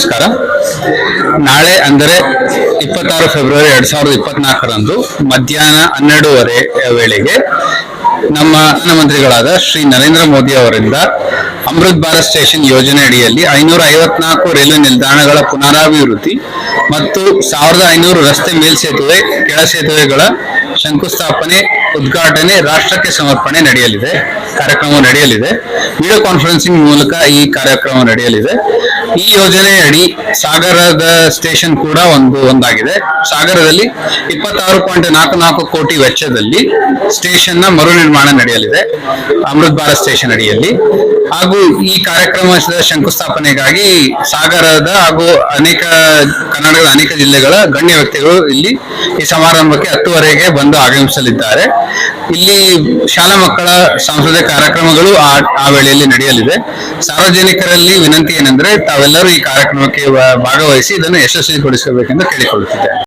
ನಮಸ್ಕಾರ. ನಾಳೆ ಅಂದರೆ ಇಪ್ಪತ್ತಾರು ಫೆಬ್ರವರಿ ಎರಡ್ ಸಾವಿರದ ಇಪ್ಪತ್ನಾಲ್ಕರಂದು ಮಧ್ಯಾಹ್ನ ಹನ್ನೆರಡೂವರೆ ವೇಳೆಗೆ ನಮ್ಮ ಪ್ರಧಾನಮಂತ್ರಿಗಳಾದ ಶ್ರೀ ನರೇಂದ್ರ ಮೋದಿ ಅವರಿಂದ ಅಮೃತ್ ಭಾರತ್ ಸ್ಟೇಷನ್ ಯೋಜನೆ ಅಡಿಯಲ್ಲಿ ಐನೂರ ಐವತ್ನಾಲ್ಕು ರೈಲ್ವೆ ನಿಲ್ದಾಣಗಳ ಪುನರಾಭಿವೃದ್ಧಿ ಮತ್ತು ಸಾವಿರದ ಐನೂರು ರಸ್ತೆ ಮೇಲ್ಸೇತುವೆ ಕೆಳ ಸೇತುವೆಗಳ ಶಂಕುಸ್ಥಾಪನೆ, ಉದ್ಘಾಟನೆ, ರಾಷ್ಟ್ರಕ್ಕೆ ಸಮರ್ಪಣೆ ನಡೆಯಲಿದೆ. ಕಾರ್ಯಕ್ರಮ ನಡೆಯಲಿದೆ. ವಿಡಿಯೋ ಕಾನ್ಫರೆನ್ಸಿಂಗ್ ಮೂಲಕ ಈ ಕಾರ್ಯಕ್ರಮ ನಡೆಯಲಿದೆ. ಈ ಯೋಜನೆ ಅಡಿ ಸಾಗರದ ಸ್ಟೇಷನ್ ಕೂಡ ಒಂದು, ಒಂದಾಗಿದೆ. ಸಾಗರದಲ್ಲಿ ಇಪ್ಪತ್ತಾರು ಪಾಯಿಂಟ್ ನಾಲ್ಕು ನಾಲ್ಕು ಕೋಟಿ ವೆಚ್ಚದಲ್ಲಿ ಸ್ಟೇಷನ್ನ ಮರು ನಿರ್ಮಾಣ ನಡೆಯಲಿದೆ. ಅಮೃತ್ ಭಾರತ್ ಸ್ಟೇಷನ್ ಅಡಿಯಲ್ಲಿ. ಹಾಗೂ ಈ ಕಾರ್ಯಕ್ರಮದ ಶಂಕುಸ್ಥಾಪನೆಗಾಗಿ ಸಾಗರದ ಹಾಗೂ ಅನೇಕ ಕರ್ನಾಟಕದ ಅನೇಕ ಜಿಲ್ಲೆಗಳ ಗಣ್ಯ ವ್ಯಕ್ತಿಗಳು ಇಲ್ಲಿ ಈ ಸಮಾರಂಭಕ್ಕೆ ಹತ್ತುವರೆಗೆ ಬಂದು ಆಗಮಿಸಲಿದ್ದಾರೆ. ಇಲ್ಲಿ ಶಾಲಾ ಮಕ್ಕಳ ಸಾಂಸ್ಕೃತಿಕ ಕಾರ್ಯಕ್ರಮಗಳು ಆ ಆ ವೇಳೆಯಲ್ಲಿ ನಡೆಯಲಿದೆ. ಸಾರ್ವಜನಿಕರಲ್ಲಿ ವಿನಂತಿ ಏನೆಂದ್ರೆ ತಾವೆಲ್ಲರೂ ಈ ಕಾರ್ಯಕ್ರಮಕ್ಕೆ ಭಾಗವಹಿಸಿ ಇದನ್ನು ಯಶಸ್ವಿಗೊಳಿಸಬೇಕೆಂದು ಕೇಳಿಕೊಳ್ಳುತ್ತಿದ್ದೇನೆ.